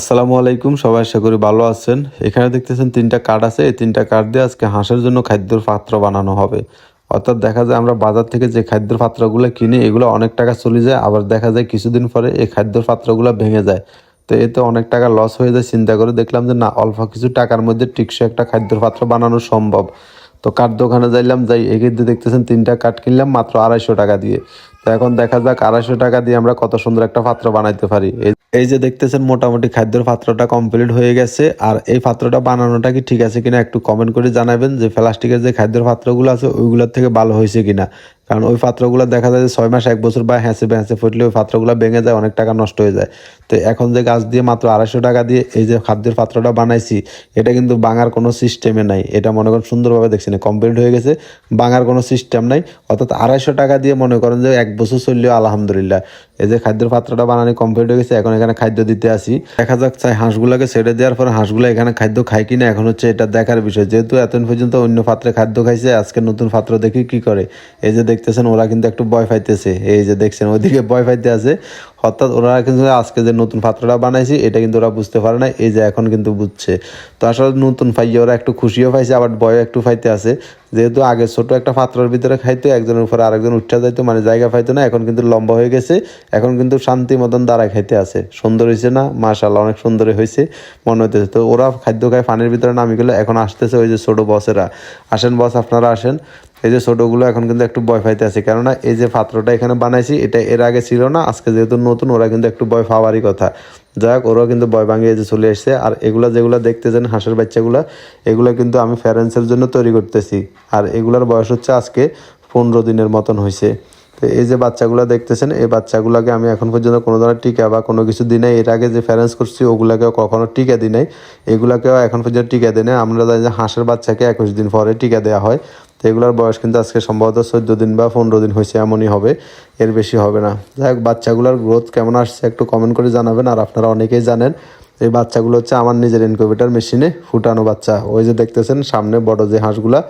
আসসালামু আলাইকুম, সবাই আশা করি ভালো আছেন। এখানে দেখতেছেন তিনটা কার্ড আছে। এই তিনটা কার্ড দিয়ে আজকে হাঁসের জন্য খাদ্যর পাত্র বানানো হবে। অর্থাৎ দেখা যায় আমরা বাজার থেকে যে খাদ্যর পাত্রগুলো কিনি, এগুলো অনেক টাকা চলে যায়। আবার দেখা যায় কিছুদিন পরে এই খাদ্যর পাত্রগুলো ভেঙে যায়। তো এতে অনেক টাকা লস হয়ে যায়। চিন্তা করে দেখলাম যে না, অল্প কিছু টাকার মধ্যে টিকসই একটা খাদ্যর পাত্র বানানো সম্ভব। তো কাঠ দোকানে যাইলাম, যাই এক্ষেত্রে দেখতেছেন তিনটা কাঠ কিনলাম মাত্র আড়াইশো টাকা দিয়ে। তো এখন দেখা যাক আড়াইশো টাকা দিয়ে আমরা কত সুন্দর একটা পাত্র বানাইতে পারি। এই- যে দেখতেছেন মোটামুটি খাদ্যের পাত্রটা কমপ্লিট হয়ে গেছে। আর এই পাত্রটা বানানোটা কি ঠিক আছে কিনা একটু কমেন্ট করে জানাবেন যে প্লাস্টিকের যে খাদ্যের পাত্রগুলো আছে, ওইগুলোর থেকে ভালো হয়েছে কিনা। কারণ ওই পাত্রগুলো দেখা যায় যে ছয় মাস, এক বছর বা হ্যাঁসে ভ্যাঁসে ফুটলে ওই পাত্রগুলো ভেঙে যায়, অনেক টাকা নষ্ট হয়ে যায়। তো এখন যে গাছ দিয়ে মাত্র আড়াইশো টাকা দিয়ে এই যে খাদ্যের পাত্রটা বানাইছি, এটা কিন্তু বাঙার কোনো সিস্টেমে নাই। এটা মনে করেন সুন্দরভাবে দেখছি না কমপ্লিট হয়ে গেছে, বাঙার কোনো সিস্টেম নাই। অর্থাৎ আড়াইশো টাকা দিয়ে মনে করেন যে এক বছর চললেও আলহামদুলিল্লাহ। এই যে খাদ্যের পাত্রটা বানানো কমপ্লিট হয়ে গেছে, এখন এখানে খাদ্য দিতে আসি। দেখা যাক, চাই হাঁসগুলোকে ছেড়ে দেওয়ার পরে হাঁসগুলো এখানে খাদ্য খায় কিনা, এখন হচ্ছে এটা দেখার বিষয়। যেহেতু এতদিন পর্যন্ত অন্য পাত্রে খাদ্য খাইছে, আজকে নতুন পাত্র দেখি কি করে। এই যে দেখতেছেন ওরা কিন্তু একটু ভয় পাইতেছে। এই যে দেখছেন ওইদিকে ভয় পাইতে আছে। অর্থাৎ ওরা কিন্তু আজকে যে নতুন পাত্রটা বানাইছি, এটা কিন্তু ওরা বুঝতে পারে না এই যে এখন কিন্তু বুঝছে। তো আসলে নতুন পাইয়ে ওরা একটু খুশিও পাইছে, আবার ভয় একটু পাইতে আছে। যেহেতু আগে ছোট একটা পাত্রের ভিতরে খাইতো, একজনের উপরে আরেকজন উঠতে যাইতো মানে জায়গা পাইতো না, এখন কিন্তু লম্বা হয়ে গেছে। এখন কিন্তু শান্তি মতন দাঁড়ায় খাইতে আছে। সুন্দর হয়েছে না? মাশাল্লাহ অনেক সুন্দর হয়েছে মনে হইতেছে। তো ওরা খাদ্য খায়, পানির ভিতরে নামি গেলে এখন আসতেছে ওই যে ছোট বসেরা। আসেন বস, আপনারা আসেন। এই যে ছোটগুলো এখন কিন্তু একটু বয় পাইতে আছে, কেননা এই যে পাত্রটা এখানে বানাইছি, এটা এর আগে ছিল না, আজকে যেহেতু নতুন, ওরা কিন্তু একটু ভয় পাওয়ারই কথা। যাই হোক, ওরাও কিন্তু ভয় ভাঙিয়ে যে চলে এসছে। আর এগুলা যেগুলো দেখতেছেন হাঁসের বাচ্চাগুলা, এগুলো কিন্তু আমি ফ্যারেন্সের জন্য তৈরি করতেছি। আর এগুলার বয়স হচ্ছে আজকে পনেরো দিনের মতন হয়েছে তো এই যে বাচ্চাগুলো দেখতেছেন, এই বাচ্চাগুলোকে আমি এখন পর্যন্ত কোনো ধরনের টিকা বা কোনো কিছু দিই নাই। এর আগে যে ফ্যারেন্স করছি, ওগুলাকেও কখনো টিকা দিই নাই। এগুলাকেও এখন পর্যন্ত টিকা দিই নাই। আমরা জানি যে হাঁসের বাচ্চাকে একুশ দিন পরে টিকা দেওয়া হয়। তো এগুলোর বয়স কিন্তু আজকে সম্ভবত চোদ্দ দিন বা পনেরো দিন হয়েছে, এমনই হবে। এর বেশি হবে না। যাই হোক, বাচ্চাগুলোর গ্রোথ কেমন আসছে একটু কমেন্ট করে জানাবেন, আর আপনারা অনেকেই জানেন, এই বাচ্চাগুলো হচ্ছে আমার নিজের ইনকিউবেটার মেশিনে ফুটানো বাচ্চা। ওই যে দেখতেছেন সামনে বড় যে হাঁসগুলা,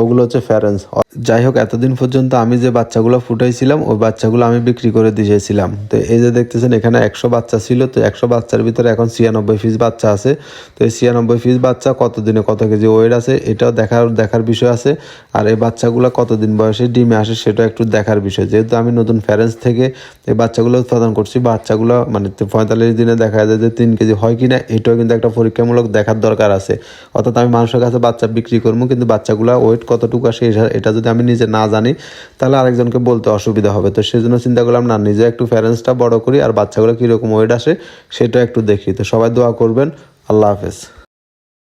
ওগুলো হচ্ছে ফ্যারেন্স যাই হোক এতদিন পর্যন্ত আমি যে বাচ্চাগুলো ফুটাইছিলাম, ওই বাচ্চাগুলো আমি বিক্রি করে দিয়েছিলাম। তো এই যে দেখতেছেন, এখানে একশো বাচ্চা ছিল, তো একশো বাচ্চার ভিতরে এখন ছিয়ানব্বই পিস বাচ্চা আছে। তো এই ছিয়ানব্বই পিস বাচ্চা কতদিনে কত কেজি ওয়েট আছে, এটাও দেখার দেখার বিষয় আছে। আর এই বাচ্চাগুলো কতদিন বয়সে ডিমে আসে সেটা একটু দেখার বিষয়। যেহেতু আমি নতুন ফ্যারেন্স থেকে এই বাচ্চাগুলো উৎপাদন করছি, বাচ্চাগুলো মানে পঁয়তাল্লিশ দিনে দেখা যায় যে তিন কেজি হয় কিনা, এটাও কিন্তু একটা পরীক্ষামূলক দেখার দরকার আছে। অর্থাৎ আমি মানুষের কাছে বাচ্চা বিক্রি করব, কিন্তু বাচ্চাগুলো ওয়েট কতটুকু আসে, এটা যদি আমি নিজে না জানি, তাহলে আরেকজনকে বলতে অসুবিধা হবে। তো সেই জন্য চিন্তা করলাম, না, নিজে একটু প্যারেন্টসটা বড় করি, আর বাচ্চাগুলো কীরকম ওয়েট আসে, সেটা একটু দেখি। তো সবাই দোয়া করবেন। আল্লাহ হাফেজ।